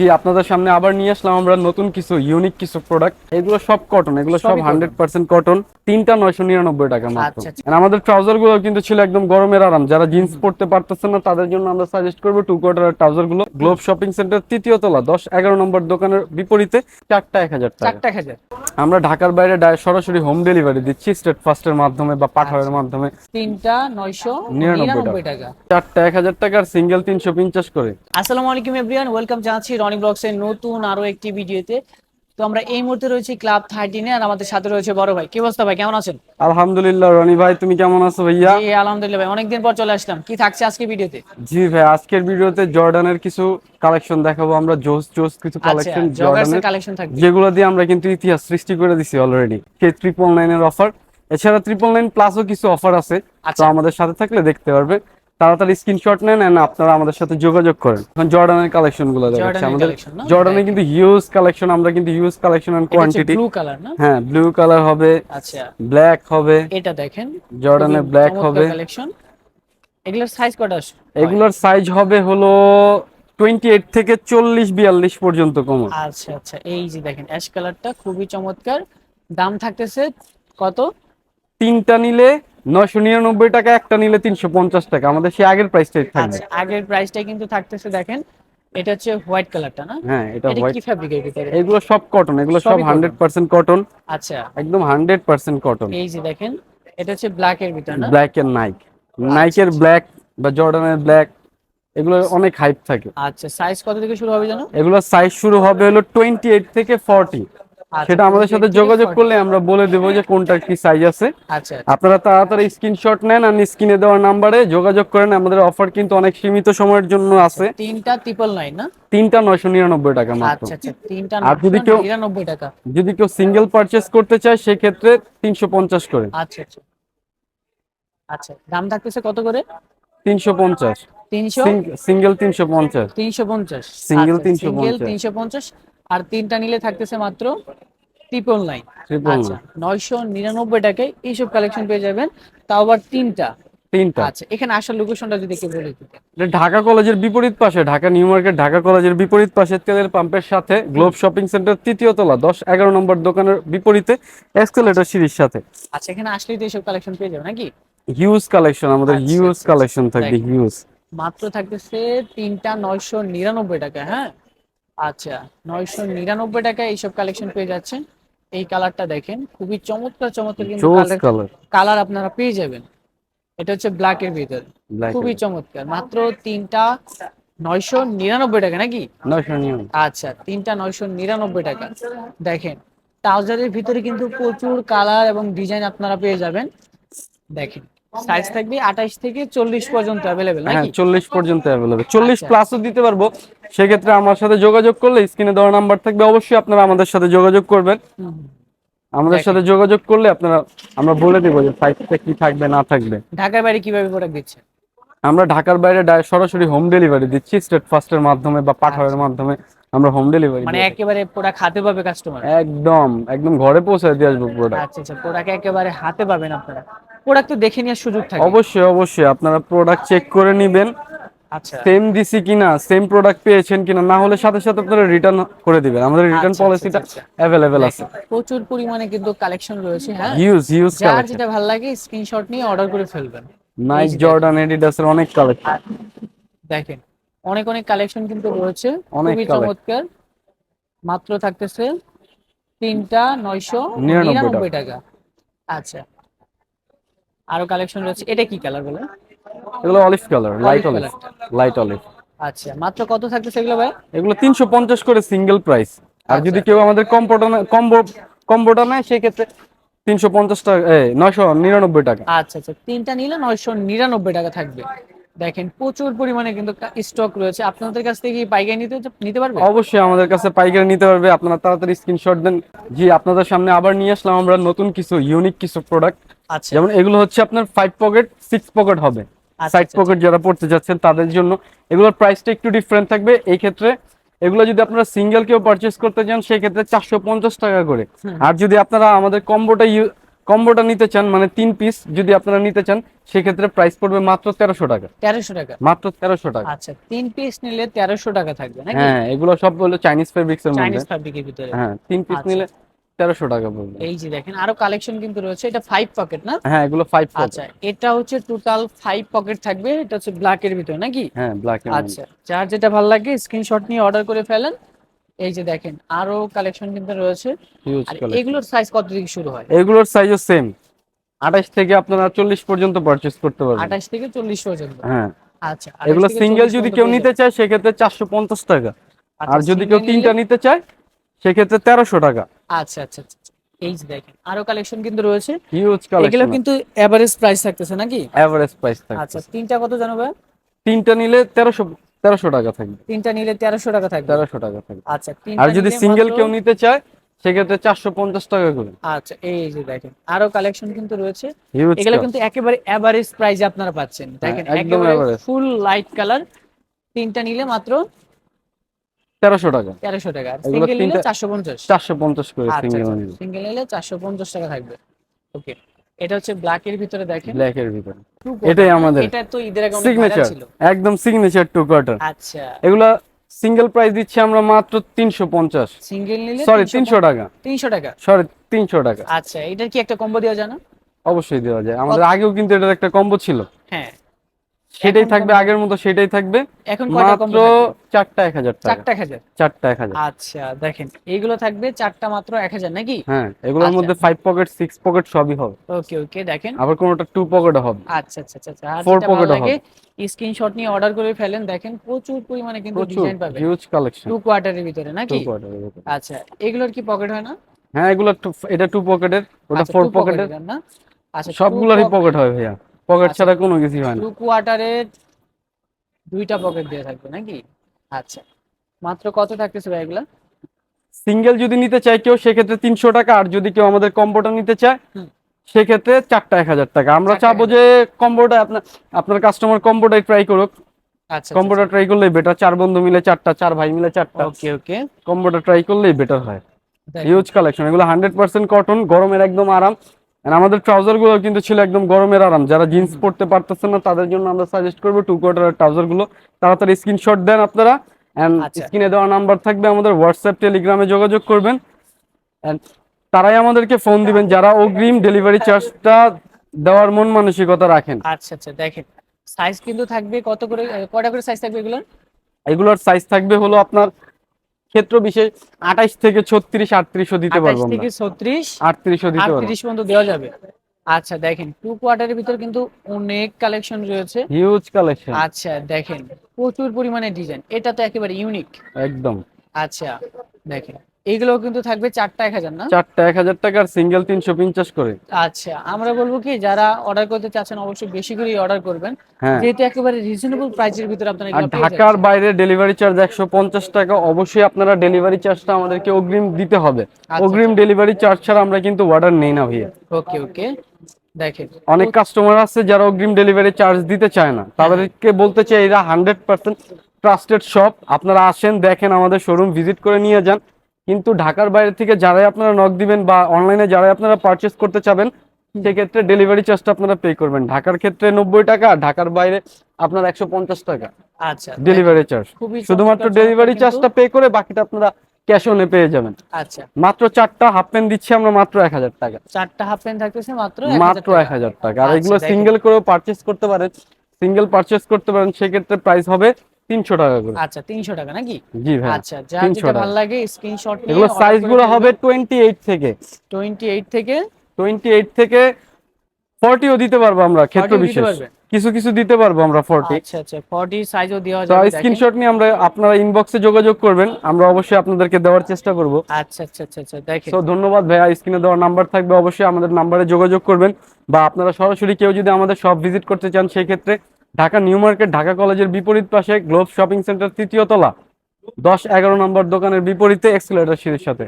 জি আপনাদের সামনে আবার নিয়ে আসলাম আমরা নতুন কিছু ইউনিক কিছু প্রোডাক্ট এগুলো সব কটন এগুলো সব হান্ড্রেড পার্সেন্ট কটন তিনটা নয়শো নিরানব্বই টাকা মাত্র। আচ্ছা, আচ্ছা। আর আমাদের ট্রাউজারগুলো কিন্তু ছিল একদম গরমের আরাম। যারা জিন্স পড়তে পারতেছে না তাদের জন্য আমরা সাজেস্ট করব টু কোয়ার্টার ট্রাউজারগুলো। গ্লোব শপিং সেন্টার তৃতীয় তলা দশ এগারো নম্বর দোকানের বিপরীতে চারটা এক হাজার টাকা। এক হাজার। আমরা ঢাকার বাইরে সরাসরি হোম ডেলিভারি দিচ্ছি স্টেট ফাস্টের মাধ্যমে বা পাঠাওয়ের মাধ্যমে। তিনটা নয়শো নিরানব্বই নিরানব্বই টাকা। চারটা এক হাজার টাকার সিঙ্গেল তিনশো পঞ্চাশ করে। আসসালামু আলাইকুম এভরিওয়ান ওয়েলকাম জানাচ্ছি রনি ব্লগসের নতুন আরও একটি ভিডিওতে। তো আমরা এই মুহূর্তে রয়েছি ক্লাব থার্টিনে আর আমাদের সাথে রয়েছে বড় ভাই। কি অবস্থা ভাই? কেমন আছেন? আলহামদুলিল্লাহ রনি ভাই তুমি কেমন আছো ভাইয়া? জি আলহামদুলিল্লাহ ভাই। অনেকদিন পর চলে আসলাম। কি থাকছে আজকে ভিডিওতে? জি ভাই আজকের ভিডিওতে জর্ডানের কিছু কালেকশন দেখাবো। আমরা জোস জোস কিছু আচ্ছা কালেকশন জর্ডানের। কালেকশন থাকবে যেগুলো দিয়ে আমরা কিন্তু ইতিহাস সৃষ্টি করে দিছি অলরেডি সেই ট্রিপল নাইনের অফার এছাড়া ট্রিপল নাইন প্লাসও কিছু অফার আছে। তো আচ্ছা। আমাদের সাথে থাকলে দেখতে পারবে। তাড়াতাড়ি স্ক্রিনশট নেন and আপনারা আমাদের সাথে যোগাযোগ করেন। এখন জর্ডানের কালেকশনগুলো দেখাচ্ছি। আমাদের জর্ডানে কিন্তু হিউজ কালেকশন আমরা কিন্তু huge collection and quantity blue colour না? হ্যাঁ ব্লু কালার হবে আচ্ছা। ব্ল্যাক হবে। এটা দেখেন জর্ডানের ব্ল্যাক হবে। কালেকশন এগুলোর সাইজ কটা আসে? এগুলোর সাইজ হবে হলো টোয়েন্টি এইট থেকে চল্লিশ বিয়াল্লিশ পর্যন্ত কম আচ্ছা আচ্ছা। এই যে দেখেন অ্যাশ কালারটা খুবই চমৎকার। দাম থাকতেছে কত? তিনটা নিলে নয়শো নিরানব্বই টাকা একটা নিলে তিনশো পঞ্চাশ টাকা। আমাদের সেই আগের প্রাইসটাই থাকবে। আচ্ছা আগের প্রাইসটা কিন্তু থাকতেছে দেখেন। এটা হচ্ছে হোয়াইট কালারটা না? হ্যাঁ এটা হোয়াইট কি ফ্যাব্রিকের ভিতরে? এগুলো সব কটন এগুলো সব সবই cotton। হান্ড্রেড পার্সেন্ট কটন আচ্ছা। একদম হান্ড্রেড পার্সেন্ট কটন এই যে দেখেন এটা হচ্ছে ব্ল্যাক এর ভিতর না? ব্ল্যাক এর নাইক নাইকের ব্ল্যাক বা জর্ডানের ব্ল্যাক এগুলো অনেক হাইপ থাকে। আচ্ছা সাইজ কত থেকে শুরু হবে জানো? এগুলোর সাইজ শুরু হবে হলো টোয়েন্টি এইট থেকে ফর্টি আচ্ছা, সেটা আমাদের সাথে যোগাযোগ করলে আমরা বলে দেবো যে কোনটার কি সাইজ আছে। আচ্ছা আপনারা তাড়াতাড়ি স্ক্রিনশট নেন আর স্ক্রিনে দেওয়া নাম্বারে যোগাযোগ করেন। আমাদের অফার কিন্তু অনেক সীমিত সময়ের জন্য আছে। তিনটা ট্রিপল নাইন না? তিনটা নয়শো নিরানব্বই টাকা মাত্র। আচ্ছা আচ্ছা আর যদি কেউ- নিরানব্বই টাকা। যদি কেউ সিঙ্গেল পারচেস করতে চায় সেক্ষেত্রে তিনশো পঞ্চাশ করে। আচ্ছা আচ্ছা। আচ্ছা দাম থাকতেছে কত করে? তিনশো পঞ্চাশ। তিনশো? সিঙ্গেল তিনশো পঞ্চাশ। তিনশো পঞ্চাশ। Single 350 সিঙ্গেল তিনশো পঞ্চাশ। আর তিনটা নিলে থাকতেছে মাত্র ট্রিপল নাইন আচ্ছা নয়শো নিরানব্বই টাকায় এইসব কালেকশন পেয়ে যাবেন। তাও আবার তিনটা। তিনটা। আচ্ছা এখানে আসার লোকেশনটা যদি একটু বলে। দিতে ঢাকা কলেজের বিপরীত পাশে ঢাকা নিউ মার্কেট ঢাকা কলেজের বিপরীত পাশে তেলের পাম্পের সাথে গ্লোব শপিং সেন্টার তৃতীয় তলা দশ এগারো নম্বর দোকানের বিপরীতে এক্সেলেটর সিরিজ সাথে। আচ্ছা এখানে আসলেই তো এইসব কালেকশন পেয়ে যাবেন নাকি? হিউজ কালেকশন আমাদের আচ্ছা, হিউজ আচ্ছা, কালেকশন থাকবে হিউজ মাত্র থাকতেছে তিনটা নয়শো নিরানব্বই টাকা হ্যাঁ? আচ্ছা নয়শো নিরানব্বই টাকায় এইসব কালেকশন পেয়ে যাচ্ছেন। এই কালারটা দেখেন খুবই চমৎকার চমৎকার কিন্তু কালার আপনারা পেয়ে যাবেন। এটা হচ্ছে ব্ল্যাক এর ভিতর। খুবই চমৎকার। মাত্র তিনটা নয়শো নিরানব্বই টাকা নাকি? আচ্ছা তিনটা নয়শো নিরানব্বই টাকা। দেখেন ট্রাউজারের ভিতরে কিন্তু প্রচুর কালার এবং ডিজাইন আপনারা পেয়ে যাবেন। দেখেন সাইজ থাকবে আঠাইশ থেকে চল্লিশ পর্যন্ত অ্যাভেলেবেল হ্যাঁ নাকি চল্লিশ পর্যন্ত অ্যাভেলেবেল চল্লিশ আচ্ছা। প্লাসও দিতে পারব। সেক্ষেত্রে আমার সাথে যোগাযোগ করলে স্ক্রিনে দেওয়া নাম্বার থাকবে। অবশ্যই আপনারা আমাদের সাথে যোগাযোগ করবেন। আমাদের সাথে যোগাযোগ করলে আপনারা আমরা বলে দেবো যে সাইজটা কি থাকবে না থাকবে। ঢাকার বাইরে কীভাবে প্রোডাক্ট দিচ্ছে? আমরা ঢাকার বাইরে সরাসরি হোম ডেলিভারি দিচ্ছি স্টেট ফাস্টের মাধ্যমে বা পাঠাওয়ের মাধ্যমে আমরা হোম ডেলিভারি মানে একেবারে প্রোডাক্ট হাতে পাবে কাস্টমার একদম একদম ঘরে পৌঁছে দিয়ে আসব প্রোডাক্ট আচ্ছা আচ্ছা প্রোডাক্ট একেবারে হাতে পাবেন আপনারা। প্রোডাক্ট তো দেখে নেওয়ার সুযোগ থাকে। অবশ্যই অবশ্যই আপনারা প্রোডাক্ট চেক করে নেবেন। আচ্ছা সেম দিছি কিনা সেম প্রোডাক্ট পেয়েছেন কিনা না হলে সাথে সাথে আপনারা রিটার্ন করে দিবেন। আমাদের রিটার্ন আচ্ছা, পলিসিটা আচ্ছা, অ্যাভেলেবেল আছে। প্রচুর পরিমাণে কিন্তু কালেকশন রয়েছে হ্যাঁ? হিউজ হিউজ যার যেটা ভালো লাগে স্ক্রিনশট নিয়ে অর্ডার করে ফেলবেন। নাইক জর্ডান এডিডাসের অনেক কালেকশন দেখেন অনেক অনেক কালেকশন কিন্তু রয়েছে। খুবই চমৎকার। মাত্র থাকতেছে তিনটা নয়শো নিরানব্বই টাকা। আচ্ছা। আরও কালেকশন রয়েছে। এটা কি কালার বলে এগুলো olive colour light olive light olive আচ্ছা মাত্র কত থাকতেছে এগুলো ভাই? এগুলো তিনশো পঞ্চাশ করে সিঙ্গেল প্রাইস আর আচ্ছা। যদি কেউ আমাদের কম্বোটা কম্বো কম্বোটা নেয় সেক্ষেত্রে তিনশো পঞ্চাশ টাকা নয়শো নিরানব্বই টাকা। আচ্ছা আচ্ছা তিনটা নিলে নয়শো নিরানব্বই টাকা থাকবে। দেখেন প্রচুর পরিমাণে কিন্তু স্টক রয়েছে। আপনাদের কাছ থেকে কি পাইকারি নিতে নিতে পারবে? অবশ্যই আমাদের কাছে পাইকারি নিতে পারবে। আপনারা তাড়াতাড়ি স্ক্রিনশট দেন। জি আপনাদের সামনে আবার নিয়ে আসলাম আমরা নতুন কিছু ইউনিক কিছু প্রোডাক্ট আচ্ছা। যেমন এগুলো হচ্ছে আপনার ফাইভ পকেট সিক্স পকেট হবে। সাইড আচ্ছা, পকেট যারা পড়তে যাচ্ছেন তাদের জন্য এগুলোর প্রাইসটা একটু ডিফারেন্ট থাকবে। এই ক্ষেত্রে এগুলো যদি আপনারা সিঙ্গেল কেউ পারচেস করতে চান সেই ক্ষেত্রে চারশো পঞ্চাশ টাকা করে। আর যদি আপনারা আমাদের কম্বোটা কম্বোটা নিতে চান মানে তিন পিস যদি আপনারা নিতে চান সেক্ষেত্রে প্রাইস পড়বে মাত্র তেরোশো টাকা। তেরোশো টাকা। মাত্র তেরোশো টাকা। আচ্ছা তিন পিস নিলে তেরোশো টাকা থাকবে হ্যাঁ এগুলো সব হলো চাইনিজ ফেব্রিক্স এর মধ্যে। চাইনিজ ফ্যাব্রিকের ভিতরে। হ্যাঁ তিন পিস আচ্ছা। নিলে তেরোশো টাকা পড়বে। এই যে দেখেন আরও কালেকশন কিন্তু রয়েছে। এটা ফাইভ পকেট না? হ্যাঁ এগুলো ফাইভ আচ্ছা এটা হচ্ছে টোটাল ফাইভ পকেট থাকবে। এটা হচ্ছে ব্ল্যাক এর ভিতরে নাকি? হ্যাঁ ব্ল্যাক আচ্ছা যার যেটা ভালো লাগে স্ক্রিনশট নিয়ে অর্ডার করে ফেলেন। এই যে দেখেন আরও কালেকশন কিন্তু রয়েছে। এগুলোর সাইজ কত থেকে শুরু হয়? এগুলোর সাইজও সেম আঠাশ থেকে আপনারা চল্লিশ পর্যন্ত পারচেস করতে পারবেন। আঠাশ থেকে চল্লিশ পর্যন্ত। হ্যাঁ। আচ্ছা এগুলো সিঙ্গেল যদি কেউ নিতে চায় সেক্ষেত্রে চারশো পঞ্চাশ টাকা। আচ্ছা, আর যদি কেউ তিনটা নিতে চায় সেক্ষেত্রে তেরোশো টাকা। আচ্ছা আচ্ছা আচ্ছা আচ্ছা। এই যে দেখেন আরও কালেকশন কিন্তু রয়েছে। হিউজ এগুলো কিন্তু এভারেজ প্রাইস থাকতেছে নাকি? এভারেজ প্রাইস থাকে আচ্ছা তিনটা কত জানো ভাই? তিনটা নিলে তেরোশো তেরোশো টাকা থাকবে। তিনটা নিলে তেরোশো টাকা থাকবে। তেরোশো টাকা থাকবে। আচ্ছা আর যদি সিঙ্গেল কেউ নিতে চায় সেক্ষেত্রে চারশো পঞ্চাশ টাকা করে। আচ্ছা এই যে দেখেন আরও কালেকশন কিন্তু রয়েছে। এগুলো কিন্তু একেবারে এভারেজ প্রাইসে আপনারা পাচ্ছেন। দেখেন হ্যাঁ, একদম একেবারে ফুল লাইট কালার তিনটা নিলে মাত্র তেরোশো টাকা। তেরোশো টাকা। সিঙ্গেল নিলে চারশো পঞ্চাশ। চারশো পঞ্চাশ করে আচ্ছা সিঙ্গেল সিঙ্গেল নিলে। চারশো পঞ্চাশ টাকা থাকবে। ওকে এটা হচ্ছে ব্ল্যাক এর ভিতরে দেখেন। ব্ল্যাক এর ভিতরে। এটাই আমাদের এটা তো ঈদের আগে সিগনেচার একদম সিগনেচার টু কোয়ার্টার আচ্ছা। এগুলা সিঙ্গেল প্রাইস দিচ্ছি আমরা মাত্র তিনশো পঞ্চাশ। সিঙ্গেল নিলে সরি তিনশো টাকা। তিনশো টাকা। সরি তিনশো টাকা। আচ্ছা এটার কি একটা কম্বো দেওয়া যায় না? অবশ্যই দেওয়া যায়। আমাদের আগেও কিন্তু এটার একটা কম্বো ছিল। হ্যাঁ। সেটাই থাকবে আগের মতো সেটাই থাকবে। এখন মাত্র চারটা এক হাজার চারটা হাজার? চারটা এক হাজার। আচ্ছা দেখেন এইগুলো থাকবে চারটা মাত্র এক হাজার নাকি? হ্যাঁ এগুলোর আচ্ছা। মধ্যে ফাইভ পকেট সিক্স পকেট সবই হবে। ওকে ওকে দেখেন। আবার কোনোটা টু পকেট হবে। আচ্ছা আচ্ছা আচ্ছা আচ্ছা যেটা ভালো pocket লাগে স্ক্রিনশট নিয়ে অর্ডার করে ফেলেন দেখেন প্রচুর পরিমাণে কিন্তু ডিজাইন পাবেন। হিউজ কালেকশন টু কোয়ার্টারের ভিতরে টু নাকি কোয়ার্টার আচ্ছা এগুলোর কি পকেট হয় না? হ্যাঁ এগুলো এটা টু পকেটের ওটা আচ্ছা, ফোর পকেটের pocket না? আচ্ছা সবগুলোরই পকেট হয় ভাইয়া। পকেট আচ্ছা। ছাড়া কোনো কিছু হয় না। টু কোয়ার্টারের দুইটা পকেট দিয়ে থাকবে নাকি? আচ্ছা। মাত্র কত থাকতেছে ভাই এগুলা? সিঙ্গেল যদি নিতে চায় কেউ সেক্ষেত্রে তিনশো টাকা। আর যদি কেউ আমাদের কম্বোটা নিতে চায়। সেক্ষেত্রে চারটা এক হাজার টাকা। আমরা চাবো যে কম্বোটা আপনার আপনার কাস্টমার কম্বোটাই ট্রাই করুক। আচ্ছা কম্বোটা ট্রাই করলেই বেটার চার বন্ধু মিলে চারটা চার ভাই মিলে চারটা। ওকে ওকে কম্বোটা ট্রাই করলেই বেটার হয়। হিউজ কালেকশন এগুলো হান্ড্রেড পার্সেন্ট কটন গরমের একদম আরাম। আর আমাদের ট্রাউজারগুলো কিন্তু ছিল একদম গরমের আরাম। যারা জিন্স পরতে পারতেছেন না তাদের জন্য আমরা সাজেস্ট করব টু কোয়ার্টার ট্রাউজারগুলো। তাড়াতাড়ি স্ক্রিনশট দেন আপনারা। এন্ড আচ্ছা। স্ক্রিনে দেওয়া নাম্বার থাকবে আমাদের হোয়াটসঅ্যাপ টেলিগ্রামে যোগাযোগ করবেন। তারাই আমাদেরকে ফোন দিবেন যারা অগ্রিম ডেলিভারি চার্জটা দেওয়ার মন মানসিকতা রাখেন। আচ্ছা আচ্ছা দেখেন। সাইজ কিন্তু থাকবে কত করে কয়টা করে সাইজ থাকবে এগুলোর? এগুলোর সাইজ থাকবে হলো আপনার ক্ষেত্র বিশেষ আঠাইশ থেকে ছত্রিশ আটত্রিশও দিতে আঠাশ পারব থেকে ছত্রিশ আটত্রিশও দিতে পারব। আটত্রিশ পর্যন্ত দেওয়া যাবে। আচ্ছা দেখেন টু কোয়ার্টারের ভিতর কিন্তু অনেক কালেকশন রয়েছে। হিউজ কালেকশন আচ্ছা দেখেন প্রচুর পরিমাণে ডিজাইন এটা তো একেবারে ইউনিক একদম। আচ্ছা দেখেন। এগুলো কিন্তু থাকবে চারটা এক হাজার না? চারটা এক হাজার টাকার সিঙ্গেল তিনশো পঞ্চাশ করে। আচ্ছা আমরা বলব কি যারা অর্ডার করতে চাচ্ছেন অবশ্যই বেশি করে অর্ডার করবেন। হ্যাঁ। যেহেতু একেবারে রিজনেবল প্রাইসের ভিতরে আপনারা আর ঢাকার বাইরে ডেলিভারি চার্জ একশো পঞ্চাশ টাকা অবশ্যই আপনারা ডেলিভারি চার্জটা আমাদেরকে অগ্রিম দিতে হবে। আচ্ছা, অগ্রিম ডেলিভারি চার্জ ছাড়া আমরা কিন্তু অর্ডার নেই না ভাইয়া। ওকে ওকে। দেখেন। অনেক কাস্টমার আছে যারা অগ্রিম ডেলিভারি চার্জ দিতে চায় না। তাদেরকে বলতে চাই এরা হান্ড্রেড পার্সেন্ট ট্রাস্টেড শপ আপনারা আসেন দেখেন আমাদের শোরুম ভিজিট করে নিয়ে যান। কিন্তু ঢাকার বাইরে থেকে যারাই আপনারা নক দিবেন বা অনলাইনে যারাই আপনারা পারচেস করতে চাবেন সেক্ষেত্রে ডেলিভারি চার্জটা আপনারা পে করবেন। ঢাকার ক্ষেত্রে নব্বই টাকা ঢাকার বাইরে আপনার একশো পঞ্চাশ টাকা আচ্ছা। ডেলিভারি চার্জ শুধুমাত্র ডেলিভারি চার্জটা পে করে বাকিটা আপনারা ক্যাশ অনে পেয়ে যাবেন। আচ্ছা। মাত্র চারটা হাফ প্যান্ট দিচ্ছি আমরা মাত্র এক হাজার টাকা। চারটা হাফ প্যান্ট থাকতেছে মাত্র মাত্র এক হাজার টাকা। আর আচ্ছা, এগুলো সিঙ্গেল করেও পারচেস করতে পারেন। সিঙ্গেল পারচেস করতে পারেন সেক্ষেত্রে প্রাইস হবে তিনশো টাকা করে। আচ্ছা তিনশো টাকা নাকি? জি ভাই আচ্ছা যার 300 যেটা ভালো লাগে স্ক্রিনশট নিয়ে এগুলো সাইজগুলো হবে টোয়েন্টি এইট থেকে। টোয়েন্টি এইট থেকে? টোয়েন্টি এইট থেকে ফর্টিও দিতে পারব আমরা ক্ষেত্র বিশেষ। কিছু কিছু দিতে পারব আমরা ফর্টি আচ্ছা আচ্ছা ফর্টি সাইজও দেওয়া যাবে স্ক্রিনশট নিয়ে আমরা আপনারা ইনবক্সে যোগাযোগ করবেন আমরা অবশ্যই আপনাদেরকে দেওয়ার চেষ্টা করব। আচ্ছা আচ্ছা আচ্ছা আচ্ছা দেখেন। তো ধন্যবাদ ভাইয়া স্ক্রিনে দেওয়ার নাম্বার থাকবে অবশ্যই আমাদের নাম্বারে যোগাযোগ করবেন। বা আপনারা সরাসরি কেউ যদি আমাদের শপ ভিজিট করতে চান সেই ক্ষেত্রে ঢাকা নিউ মার্কেট, ঢাকা কলেজের বিপরীত পাশে গ্লোব শপিং সেন্টার তৃতীয় তলা। দশ এগারো নম্বর দোকানের বিপরীতে এক্সিলেটার সিঁড়ির সাথে।